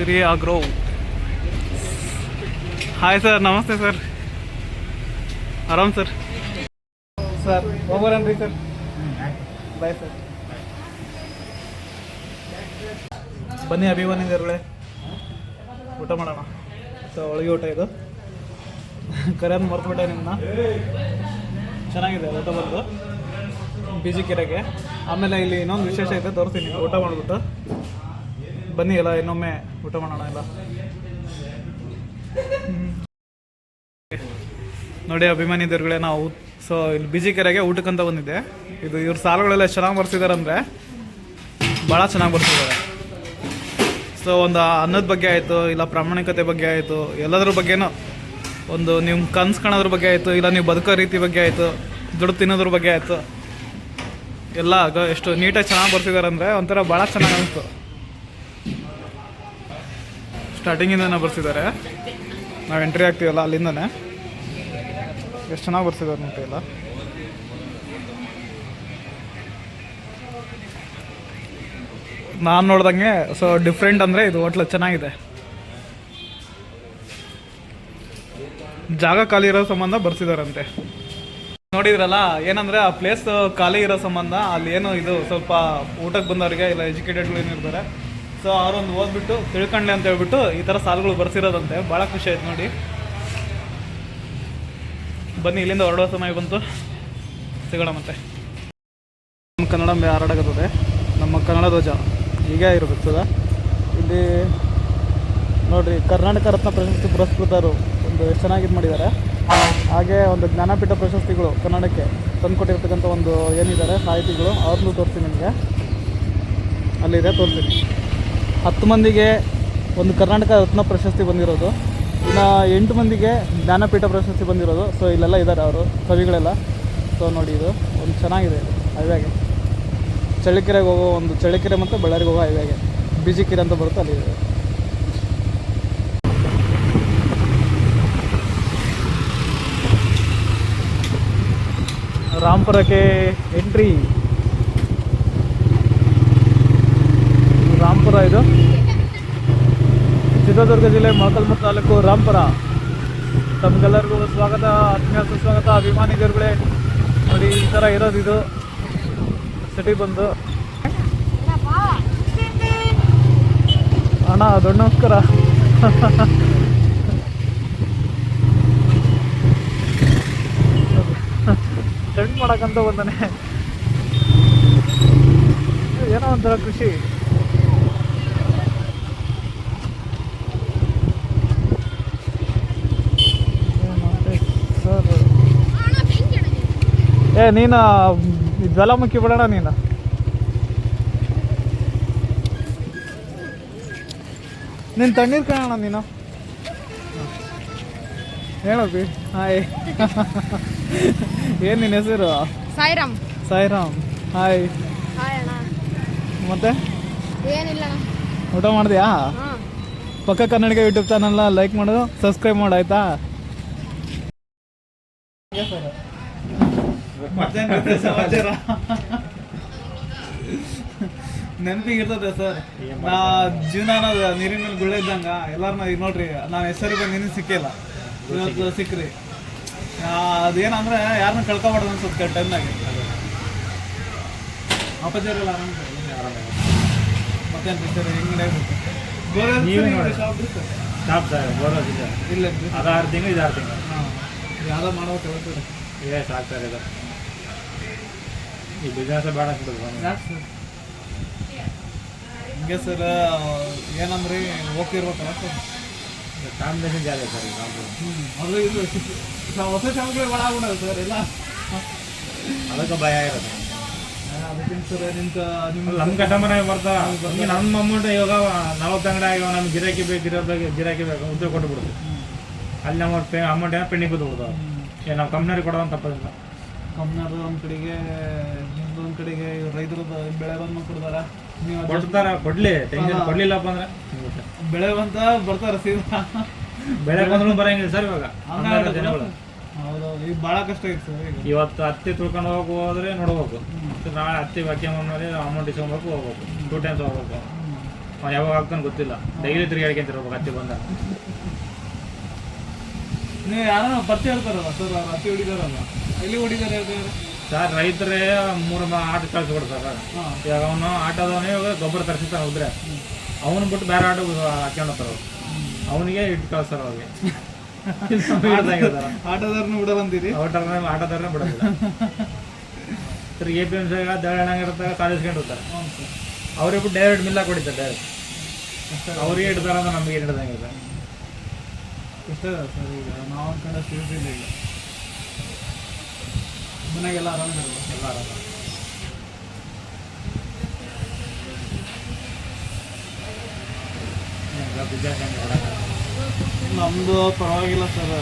ಸಿರಿ agro hi sir ನಮಸ್ತೆ sir ಆರಾಮ್ sir sir ಹೋಗ್ಬರನ್ರಿ ಸರ್ ಬಾಯ್ ಸರ್ ಬನ್ನಿ ಅಭಿಮಾನಿಗರುಗಳೇ. ಊಟ ಮಾಡೋಣ. ಸೊ ಒಳಗೆ ಊಟ ಇದು. ಕರೆಯನ್ನು ಮರ್ತ್ಬಿಟ್ಟೆ ನಿಮ್ಮನ್ನ. ಚೆನ್ನಾಗಿದೆ ಊಟ ಬಂದು. ಬಿಜಿ ಕೆರೆಗೆ. ಆಮೇಲೆ ಇಲ್ಲಿ ಇನ್ನೊಂದು ವಿಶೇಷ ಇದೆ ತೋರಿಸ್ತೀನಿ. ಊಟ ಮಾಡಿಬಿಟ್ಟು. ಬನ್ನಿ ಎಲ್ಲ, ಇನ್ನೊಮ್ಮೆ ಊಟ ಮಾಡೋಣ ಎಲ್ಲ. ನೋಡಿ ಅಭಿಮಾನಿ ದೇವ್ರುಗಳೇ ನಾವು ಸೊ ಇಲ್ಲಿ ಬಿಜಿ ಕೆರೆಗೆ ಊಟಕ್ಕಂತ ಬಂದಿದ್ದೆ. ಇದು ಇವ್ರ ಸಾಲುಗಳೆಲ್ಲ ಚೆನ್ನಾಗಿ ಬರ್ಸಿದ್ದಾರೆ ಅಂದರೆ ಭಾಳ ಚೆನ್ನಾಗಿ ಬರ್ಸಿದ್ದಾರೆ ಸೊ ಒಂದು ಅನ್ನದ ಬಗ್ಗೆ ಆಯಿತು, ಇಲ್ಲ ಪ್ರಾಮಾಣಿಕತೆ ಬಗ್ಗೆ ಆಯಿತು, ಎಲ್ಲದ್ರ ಬಗ್ಗೆನೂ ಒಂದು ನೀವು ಕನ್ಸು ಕಾಣೋದ್ರ ಬಗ್ಗೆ ಆಯಿತು, ಇಲ್ಲ ನೀವು ಬದುಕೋ ರೀತಿ ಬಗ್ಗೆ ಆಯಿತು, ದುಡ್ಡು ತಿನ್ನೋದ್ರ ಬಗ್ಗೆ ಆಯಿತು, ಎಲ್ಲ ಎಷ್ಟು ನೀಟಾಗಿ ಚೆನ್ನಾಗಿ ಬರ್ತಿದ್ದಾರೆ ಅಂದರೆ ಒಂಥರ ಭಾಳ ಚೆನ್ನಾಗಿ ಅನಿಸ್ತು. ಸ್ಟಾರ್ಟಿಂಗಿಂದನೇ ಬರ್ಸಿದ್ದಾರೆ. ನಾವು ಎಂಟ್ರಿ ಆಗ್ತೀವಲ್ಲ ಅಲ್ಲಿಂದನೇ. ಎಷ್ಟು ಚೆನ್ನಾಗಿ ಬರ್ಸಿದ್ದಾರೆ ನೋಡಿ ಎಲ್ಲ. ನಾನು ನೋಡ್ದಂಗೆ ಸೊ ಡಿಫ್ರೆಂಟ್ ಅಂದರೆ ಇದು ಹೋಟ್ಲ ಚೆನ್ನಾಗಿದೆ. ಜಾಗ ಖಾಲಿ ಇರೋ ಸಂಬಂಧ ಬರ್ಸಿದಾರಂತೆ. ನೋಡಿದ್ರಲ್ಲ, ಏನಂದ್ರೆ ಆ ಪ್ಲೇಸ್ ಖಾಲಿ ಇರೋ ಸಂಬಂಧ ಅಲ್ಲಿ ಏನು ಇದು ಸ್ವಲ್ಪ ಊಟಕ್ಕೆ ಬಂದವರಿಗೆ ಇಲ್ಲ ಎಜುಕೇಟೆಡ್ಗಳು ಏನಿರ್ತಾರೆ ಸೊ ಅವರೊಂದು ಓದ್ಬಿಟ್ಟು ತಿಳ್ಕೊಂಡ್ಲೆ ಅಂತ ಹೇಳ್ಬಿಟ್ಟು ಈ ಥರ ಸಾಲುಗಳು ಬರ್ಸಿರೋದಂತೆ. ಭಾಳ ಖುಷಿ ಆಯ್ತು ನೋಡಿ. ಬನ್ನಿ, ಇಲ್ಲಿಂದ ಹೊರಡೋ ಸಮಯ ಬಂತು. ಸಿಗೋಣ ಮತ್ತೆ. ನಮ್ಮ ಕನ್ನಡ ಹಾರಾಡಕತ್ತದೆ. ನಮ್ಮ ಕನ್ನಡ ಧ್ವಜ ಹೀಗೆ ಇರಬೇಕು ಇಲ್ಲಿ ನೋಡ್ರಿ, ಕರ್ನಾಟಕ ರತ್ನ ಪ್ರಶಸ್ತಿ ಪುರಸ್ಕೃತರು ಒಂದು ಚೆನ್ನಾಗಿದ್ದು ಮಾಡಿದ್ದಾರೆ. ಹಾಗೆ ಒಂದು ಜ್ಞಾನಪೀಠ ಪ್ರಶಸ್ತಿಗಳು ಕನ್ನಡಕ್ಕೆ ತಂದುಕೊಟ್ಟಿರ್ತಕ್ಕಂಥ ಒಂದು ಏನಿದ್ದಾರೆ, ಸಾಹಿತಿಗಳು, ಅವ್ರನ್ನೂ ತೋರಿಸ್ತೀನಿ ನಿಮಗೆ. ಅಲ್ಲಿದೆ, ತೋರಿಸ್ತೀನಿ. ಹತ್ತು ಮಂದಿಗೆ ಒಂದು ಕರ್ನಾಟಕ ರತ್ನ ಪ್ರಶಸ್ತಿ ಬಂದಿರೋದು. ಇನ್ನು ಎಂಟು ಮಂದಿಗೆ ಜ್ಞಾನಪೀಠ ಪ್ರಶಸ್ತಿ ಬಂದಿರೋದು. ಸೊ ಇಲ್ಲೆಲ್ಲ ಇದ್ದಾರೆ ಅವರು, ಕವಿಗಳೆಲ್ಲ. ಸೊ ನೋಡಿ ಇದು, ಒಂದು ಚೆನ್ನಾಗಿದೆ ಹೈವೇಗೆ. ಚಳ್ಳಕೆರೆಗೆ ಹೋಗೋ ಒಂದು, ಚಳ್ಳಕೆರೆ ಮತ್ತು ಬಳ್ಳಾರಿಗೆ ಹೋಗೋ ಹೈವೇಗೆ. ಬಿಜಿಕೆರೆ ಅಂತ ಬರುತ್ತೆ ಅಲ್ಲಿ. ಇದೆ ರಾಂಪುರಕ್ಕೆ ಎಂಟ್ರಿ. ರಾಂಪುರ ಇದು ಚಿತ್ರದುರ್ಗ ಜಿಲ್ಲೆ ಮೊಳಕಲ್ಮೂರು ತಾಲೂಕು ರಾಂಪುರ ತಮಗೆಲ್ಲರಿಗೂ ಸ್ವಾಗತ ಆತ್ಮೀಯ ಸುಸ್ವಾಗತ ಅಭಿಮಾನಿಗರುಗಳೇ ನೋಡಿ ಈ ಥರ ಇರೋದು ಇದು ಸಿಟಿ ಬಂದು ಅಣ್ಣ ದೊಡ್ಡ ನಮಸ್ಕಾರ ಸ್ಟಂಟ್ ಮಾಡೋಕ್ಕಂತ ಬಂದಾನೆ ಏನೋ ಒಂಥರ ಖುಷಿ ಸರ್ ಏ ನೀನು ಜ್ವಾಲಾಮುಖಿ ಬಿಡೋಣ ನೀನು. ನೀನು ತಣ್ಣೀರು ಕಾಣೋಣ ನೀನು. ಹೇಳೋಬಿ ಹಾಯ್. ಏನ್ ನಿನ್ನ ಹೆಸರು? ಸಾಯಿರಾಮ್. ಸಾಯಿರಾಮ್ ಹಾಯ್. ಮತ್ತೆ? ಏನಿಲ್ಲ ಊಟ ಮಾಡಿದ್ಯಾ? ಪಕ್ಕ ಕನ್ನಡಿಗ ಯೂಟ್ಯೂಬ್ ಚಾನಲ್ನ ಲೈಕ್ ಮಾಡೋದು ಸಬ್ಸ್ಕ್ರೈಬ್ ಮಾಡು ಆಯ್ತಾ? ನೆನಪಿಗಿರ್ತದೆ ಸರ್. ನಾ ಜೀವನ ಅನ್ನೋದು ನೀರಿನ ಮೇಲೆ ಗುಳ್ಳೆ ಇದ್ದಂಗ ಎಲ್ಲಾರನ್ನ ಈಗ ನೋಡ್ರಿ ನಾನು ಹೆಸರಿಗೆ ನೀನು ಸಿಕ್ಕಿಲ್ಲ. ಇವತ್ತು ಸಿಕ್ಕ್ರಿ. ಅದೇನಂದ್ರೆ ಯಾರನ್ನ ಕಳ್ಕೊಬಾರ್ದು ಅನ್ಸುತ್ತೆ ಟೈಮ್ನಾಗ ಅಪ್ಪಾಜಿಯವರೆಲ್ಲ ಆರಾಮ ಮತ್ತೇನು ಸರ್. ಶಾಪ್ ಸರ್ ಬರೋದಿಲ್ಲ ಇಲ್ಲ ಅದು ಆರು ತಿಂಗಳು ಇದು. ಆರು ತಿಂಗಳು ಯಾವುದೋ ಮಾಡೋ ಕೇಳ್ತೀರಿ ಏ ಸಾಕ್ತಾರೆ ಇದೆ ಈ ಬಿಸ್ನೆಸ್ ಬೇಡ ಸರ್ ಹಿಂಗೆ ಸರ್ ಏನಂದ್ರಿ ಹೋಗ್ತಿರ್ಬೇಕಲ್ಲ ಸರ್? ಕಾಂಬಿನೇಷನ್ ಜಾಗ ಸರ್ ಹ್ಞೂ ಅದು ಇದು ಹೊಸ ಶಾಪ್ಗಳು ಭಾಳ ಸರ್ ಎಲ್ಲ. ಅದಕ್ಕೆ ಭಯ ಇರೋದು. ಅದಕ್ಕಿಂತ ಸರ್ ನಿಮ್ಗೆ ನಿಮ್ಮ ನಮ್ಮ ಕಸ್ಟಮರ್ ಬರ್ತಾವ ಹಿಂಗೆ ನಮ್ಮ ಅಮೌಂಟ್ ಇವಾಗ ನಲವತ್ತು ಅಂಗಡಿ ಆಗಿ ನಮ್ಗೆ ಗಿರಾಕಿ ಬೇಕು ಗಿರಾಕಿ ಗಿರಾಕಿ ಬೇಕು ಉದ್ಯೋಗ ಕೊಟ್ಟು ಬಿಡುದು ಅಲ್ಲಿ ನಮ್ಮ ಪೇ ಅಮೌಂಟ್ ಏನೋ ಪೆಂಡಿಂಗ್ ಬಿದ್ದು ಬಿಡ್ತಾವ ನಾವು ಕಂಪ್ನಿಯವ್ರಿಗೆ ಕೊಡೋದು ತಪ್ಪದಿಲ್ಲ ಕಂಪ್ನರು ಒಂದು ಕಡೆಗೆ ನಿಮ್ದು ಒಂದು ಕಡೆಗೆ ರೈತರದ್ದು ಬೆಳೆ ಬಂದು ಕೊಡ್ತಾರ ನೀವು ಕೊಡ್ತಾರ ಕೊಡ್ಲಿ ತೆಂಗಿನ. ಕೊಡ್ಲಿಲ್ಲಪ್ಪ ಅಂದ್ರೆ ಬೆಳೆ ಬಂತ ಬರ್ತಾರ ಸೀದಾ. ಬೆಳೆ ಬಂದ್ರು ಬರಂಗಿಲ್ಲ ಸರ್ ಇವಾಗ. ಹಂಗಾದ್ರೆ ಜನಗಳು. ಹೌದೌದು. ಈಗ ಭಾಳ ಕಷ್ಟ ಐತೆ ಸರ್ ಈಗ. ಇವತ್ತು ಹತ್ತಿ ತುಳ್ಕೊಂಡು ಹೋಗಕ್ಕೆ ಹೋದ್ರೆ ನೋಡ್ಬೇಕು. ನಾಳೆ ಹತ್ತಿ ಬಾಕಿ ಮೇಲೆ ಅಮೌಂಟ್ ಇಸ್ಕೊಬೇಕು ಹೋಗ್ಬೇಕು. ಟೂ ಟೈಮ್ಸ್ ಹೋಗ್ಬೇಕು. ಅವ್ನು ಯಾವಾಗ ಆಗ್ತಾನೆ ಗೊತ್ತಿಲ್ಲ. ಡೈಲಿ ತಿರ್ಗಾಡ್ಕೊಂತಿರ್ಬೇಕು ಹತ್ತಿ ಬಂದ ನೀವು ಯಾರೋ ಪರಿಚಯ ಇರ್ತಾರಲ್ಲ ಸರ್ ಅವ್ರು ಹತ್ತಿ ಹೊಡಿದಾರಲ್ಲ? ಎಲ್ಲಿ ಹೊಡಿದಾರೆ ಸರ್ ರೈತರೇ ಮೂರು ಆಟ ಕಳ್ಸಿಕೊಡ್ತಾರೆ ಸರ್ ಇವಾಗ ಅವನು ಆಟೋದವನೇ ಇವಾಗ ಗೊಬ್ಬರ ತರಿಸ್ತಾನೆ ಹೋದ್ರೆ ಅವನು ಬಿಟ್ಟು ಬೇರೆ ಆಟೋ ಹಾಕ್ಕೊಂಡತ್ತಾರ ಅವ್ರು. ಅವನಿಗೆ ಇಟ್ಟು ಕಳ್ಸ್ತಾರ ಅವ್ರಿಗೆ. ಆಟೋದಾರನು ಬಿಡಲ್ಲಂತೀರಿ ಆಟೋದಾರ ಆಟೋದಾರನೇ ಬಿಡೋದಿಲ್ಲ ಸರ್ ಎ ಪಿ ಎಂ ಸಿಗ ದಳಣಗಿರ್ತಾರೆ ಕಾಲೇಜ್ಕೊಂಡಿರ್ತಾರೆ ಅವ್ರಿಗೆ ಬಿಟ್ಟು ಡೈರೆಕ್ಟ್ ಮಿಲ್ಲ ಕೊಡಿತಾರೆ ಡೈರೆಕ್ಟ್. ಅವ್ರಿಗೆ ಇಡ್ತಾರ ಅಂತ ನಮಗೆ ಹಿಡ್ದಂಗೆ ಇಷ್ಟೇ ಸರ್ ಈಗ? ನಾವು ಅನ್ಕೊಂಡ ಸಿಗುತ್ತೆ ಇಲ್ಲ ಮನೆಗೆಲ್ಲ ಆರಾಮ ಎಲ್ಲ ಆರಾಮ. ನಮ್ಮದು ಪರವಾಗಿಲ್ಲ ಸರ್.